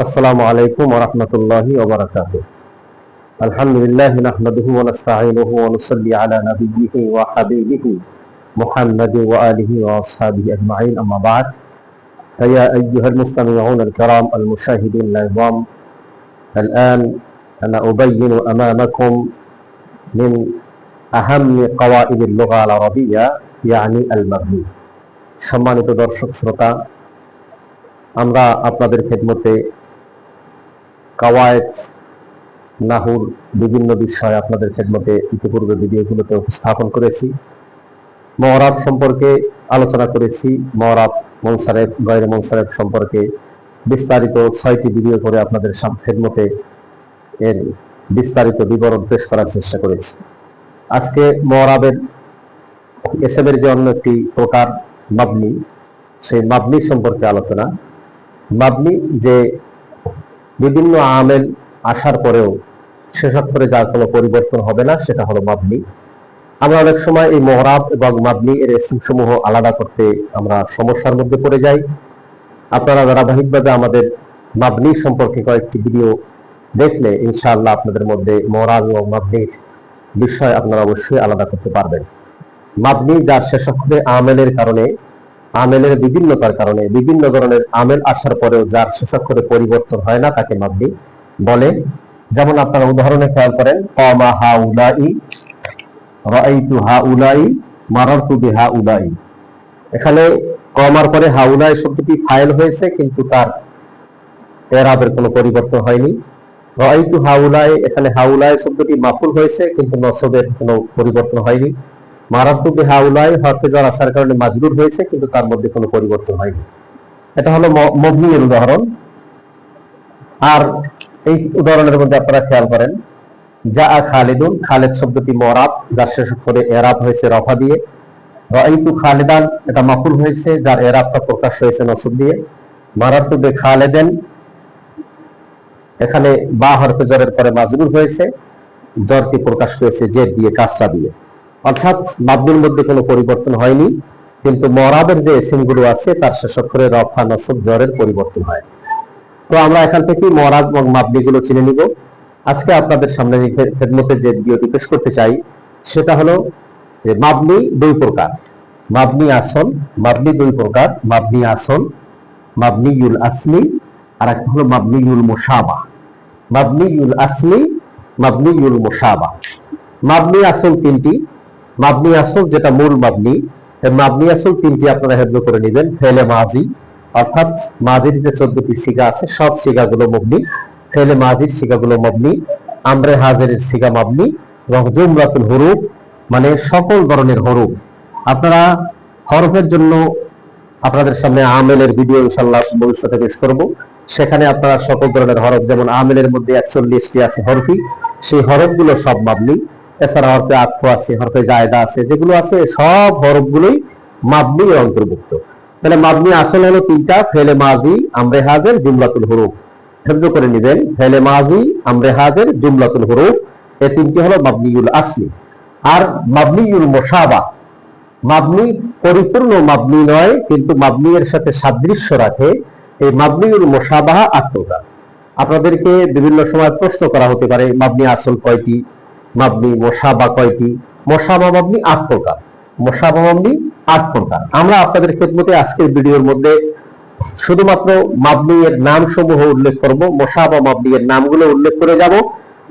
السلام عليكم ورحمة الله وبركاته الحمد لله نحمده ونستعينه ونصلي على نبيه وحبيبه محمد وآله وأصحابه أجمعين أما بعد فيا أيها المستمعون الكرام المشاهدين العظام الآن أنا أبين أمامكم من أهم قواعد اللغة العربية يعني المبني সম্মানিত দর্শক শ্রোতা আমরা আপনাদের খেদমতে কাওয়ায়েত নাহুর বিভিন্ন বিষয় আপনাদের খেদমতে ইতিপূর্বে ভিডিওগুলোতে উপস্থাপন করেছি। মহরাব সম্পর্কে আলোচনা করেছি। মহরাব মনসারেফ, গয়ের মনসারেফ সম্পর্কে বিস্তারিত ছয়টি ভিডিও করে আপনাদের খেদমতে এর বিস্তারিত বিবরণ পেশ করার চেষ্টা করেছি। আজকে মহরাবের এসএমের যে অন্য একটি প্রকার মাবনি, সেই মাবনি সম্পর্কে আলোচনা। মাবনি যে বিভিন্ন আমেল আসার পরেও শেষাক্ষরে যার কোনো পরিবর্তন হবে না, সেটা হলো মাবনি। আমরা অনেক সময় এই মহরাব এবং মাবনি এর সমূহ আলাদা করতে আমরা সমস্যার মধ্যে পড়ে যাই। আপনারা ধারাবাহিকভাবে আমাদের মাবনি সম্পর্কে কয়েকটি ভিডিও দেখলে ইনশাআল্লাহ আপনাদের মধ্যে মহরাব এবং মাবনির বিষয় আপনারা অবশ্যই আলাদা করতে পারবেন। মাবনি যার শেষাক্ষরে আমেলের কারণে আমেলের বিভিন্নতার কারণে, বিভিন্ন ধরনের আমেল আসার পরেও যার শেষাক্ষরে পরিবর্তন হয় না, তাকে মাবনি বলে। যেমন আপনারা উদাহরণে খেয়াল করেন, কমা হা উলাই রাইতু হা উলাই মারারতু উলাই। এখানে কমার পরে হা উলাই শব্দটি ফাইল হয়েছে, কিন্তু তার এরাবের কোনো পরিবর্তন হয়নি। রাইতু হা উলাই এখানে হা উলাই শব্দটি মাফুল হয়েছে, কিন্তু নসবের কোনো পরিবর্তন হয়নি। মারাত্মক হাউলাই হরফে জ্বর আসার কারণে মাজরুর হয়েছে, কিন্তু তার মধ্যে কোনো পরিবর্তন হয়নি। এটা হলো ম- মবনির উদাহরণ। আর এই উদাহরণের মধ্যে আপনারা খেয়াল করেন যা খালিদুন, খালেদ শব্দটি মরাব, যার শেষ করে এরাব হয়েছে রফা দিয়ে। রাইতু খালিদান, এটা মাফুল হয়েছে, যার এরাবটা প্রকাশ হয়েছে নসব দিয়ে। মারাত্তু বে খালেদেন, এখানে বা হরফে জ্বরের পরে মাজরুর হয়েছে জ্বরটি প্রকাশ হয়েছে জেদ দিয়ে, কাজটা দিয়ে। অর্থাৎ মাবদুর মধ্যে কোনো পরিবর্তন হয়নি, কিন্তু মরাবের যে এসিমগুলো আছে, তার শেষ রফা নসব জ্বরের পরিবর্তন হয়। তো আমরা এখান থেকে মরাব এবং মাবনিগুলো চিনে নিব। আজকে আপনাদের সামনে খেদমতে যে ভিডিওটি পেশ করতে চাই, সেটা হলো যে মাবনি দুই প্রকার। মাবনি আসল, মাবনি দুই প্রকার, মাবনি আসল মাবনি ইউল আসলি আর একটা হলো মাবনি ইউল মুসাবা মাবনি ইউল আসলি মাবনি ইউল মুসাবা মাবনি আসল তিনটি মাবনি আসল যেটা মূল মাবনি মাবনি আসল তিনটি আপনারা হেদ্র করে নেবেন, ফেলে মাজি, অর্থাৎ মাজির যে চোদ্দটি সিগা আছে, সব সিগাগুলো মবনি, ফেলে মাজির সিগাগুলো মবনি, আমরে হাজারের সিগা মাবনি, এবং জুমরাতুল হরুপ মানে সকল ধরনের হরুফ। আপনারা হরফের জন্য আপনাদের সামনে আমেলের ভিডিও ইনশাল্লাহ ভবিষ্যতে পেশ করব। সেখানে আপনারা সকল ধরনের হরফ, যেমন আমেলের মধ্যে একচল্লিশটি আছে হরফি, সেই হরফগুলো সব মাবনি। এছাড়া হরফে আত্ম আছে, হরফে জায়দা আছে, যেগুলো আছে, সব হরফগুলোই মাবনি অন্তর্ভুক্ত। তাহলে মাবনি আসলে হলো তিনটা, ফেলে মাজি, আমরে হাজের, জুমলাতুল হরুফ। ধৈর্য করে নেবেন, ফেলে মাজি, আমরে হাজের, জুমলাতুল হরুফ। এই তিনটি হলো মাবনিউল আসলি। আর মাবনিউল মোশাবা। মাবনি পরিপূর্ণ মাবনি নয়, কিন্তু মাবনি এর সাথে সাদৃশ্য রাখে এই মাবনিউল মোশাবাহা আট আপনাদেরকে বিভিন্ন সময় প্রশ্ন করা হতে পারে, মাবনি আসল কয়টি? মাবনি মোশাবা কয়টি? মোশাবা মাবনি আট প্রকার। মোশাবা মাবনি আট প্রকার। আমরা আপনাদের খেদমতে আজকের ভিডিওর মধ্যে শুধুমাত্র মাবনি এর নাম সমূহ উল্লেখ করব মোশাবা মাবনি এর নামগুলো উল্লেখ করে যাব।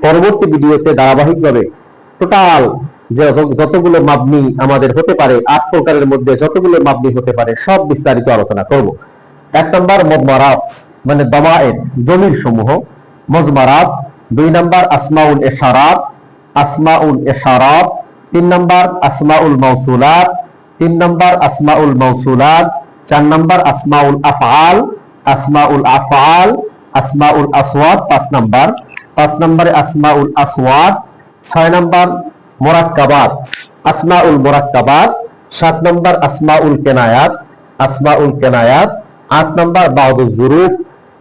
পরবর্তী ভিডিওতে ধারাবাহিকভাবে টোটাল যে যতগুলো মাবনি আমাদের হতে পারে, আট প্রকারের মধ্যে যতগুলো মাবনি হতে পারে, সব বিস্তারিত আলোচনা করব। এক নম্বর মজমারাত মানে দমায়ের জমির সমূহ। মজমারাত, দুই নম্বর আসমাউল এশারাত আসমাউল এশারাত তিন নম্বর আসমাউল মৌসুলাত তিন নম্বর আসমাউল মৌসুলাত চার নম্বর আসমাউল আফআল আসমাউল আফআল আসমাউল আসওয়াদ পাঁচ নম্বর। পাঁচ নম্বরে আসমাউল আসওয়াদ ছয় নম্বর মোরাক্কাবাত আসমাউল মোরাক্কাবাত সাত নম্বর আসমাউল কেনায়াত আসমাউল কেনায়াত আট নম্বর বাহাদুর জুরুফ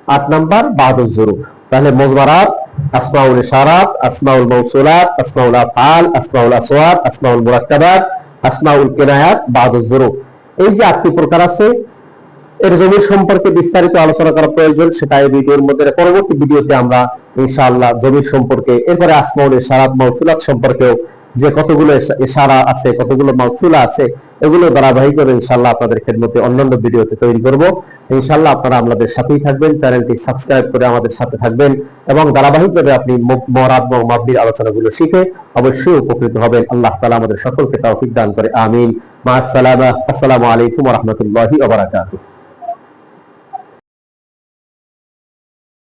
আট নম্বর বাহাদুর জুরুফ তাহলে মজমারাত আসমাউল ইশারাত, আসমাউল মৌসুলাত আসমাউল আফআল, আসমাউল আসওয়াদ আসমাউল মুরাক্কাবাত, আসমাউল কেনায়াত বাহাদুর জুরুফ এই যে আটটি প্রকার আছে, এর জমির সম্পর্কে বিস্তারিত আলোচনা করা প্রয়োজন, সেটা এই ভিডিওর মধ্যে পরবর্তী ভিডিওতে আমরা ইনশাআল্লাহ জমির সম্পর্কে, এরপরে আসমাউল ইশারাত, মাউসুলাত সম্পর্কেও যে কতগুলো ইশা- ইশারা আছে, কতগুলো মাউসুলা আছে এগুলো ধারাবাহিকভাবে ইনশাআল্লাহ আপনাদের খেদমতে অন্যান্য ভিডিওতে তৈরি করব। ইনশাআল্লাহ আপনারা আমাদের সাথেই থাকবেন, চ্যানেলটি সাবস্ক্রাইব করে আমাদের সাথে থাকবেন এবং ধারাবাহিকভাবে আপনি মরাদ এবং মাব্বির আলোচনাগুলো শিখে অবশ্যই উপকৃত হবেন। আল্লাহ তালা আমাদের সকলকে তৌফিক দান করে, আমিন। মা আসসালামা আসসালামু আলাইকুম রাহমাতুল্লাহি ওয়া বারাকাতুহু।